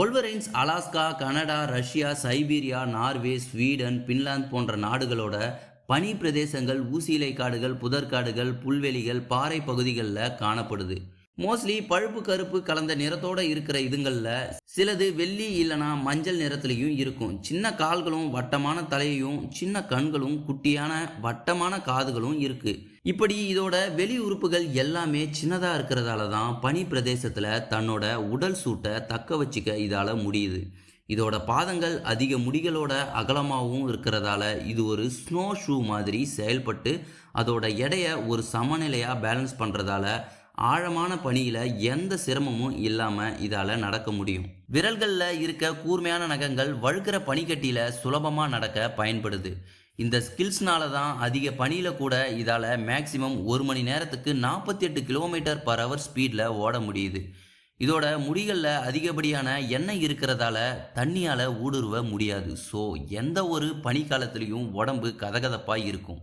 பொல்வரைன்ஸ் Alaska Canada Russia Siberia Norway Sweden Finland போன்ற நாடுகளோட பனி பிரதேசங்கள் ஊசியிலை காடுகள் புதர்காடுகள் புல்வெளிகள் பாறை பகுதிகளில் காணப்படுது. மோஸ்ட்லி பழுப்பு கருப்பு கலந்த நிறத்தோடு இருக்கிற இதுங்களில் சிலது வெள்ளி இல்லைனா மஞ்சள் நிறத்துலையும் இருக்கும். சின்ன கால்களும் வட்டமான தலையும் சின்ன கண்களும் குட்டியான வட்டமான காதுகளும் இருக்கு. இப்படி இதோட வெளி உறுப்புகள் எல்லாமே சின்னதாக இருக்கிறதால தான் பனி பிரதேசத்தில் தன்னோட உடல் சூட்டை தக்க வச்சுக்க இதால் முடியுது. இதோட பாதங்கள் அதிக முடிகளோட அகலமாகவும் இருக்கிறதால இது ஒரு ஸ்னோ ஷூ மாதிரி செயல்பட்டு அதோட எடையை ஒரு சமநிலையாக பேலன்ஸ் பண்ணுறதால ஆழமான பனியில் எந்த சிரமமும் இல்லாமல் இதால் நடக்க முடியும். விரல்களில் இருக்க கூர்மையான நகங்கள் வழுக்கிற பனிக்கட்டியில் சுலபமாக நடக்க பயன்படுது. இந்த ஸ்கில்ஸ்னால தான் அதிக பனியில் கூட இதால் மேக்சிமம் ஒரு மணி நேரத்துக்கு நாற்பத்தி எட்டு கிலோமீட்டர் பர் ஹவர் ஸ்பீடில் ஓட முடியுது. இதோட முடிகளில் அதிகப்படியான எண்ணெய் இருக்கிறதால தண்ணியால் ஊடுருவ முடியாது. ஸோ எந்த ஒரு பனிக்காலத்துலேயும் உடம்பு கதகதப்பாக இருக்கும்.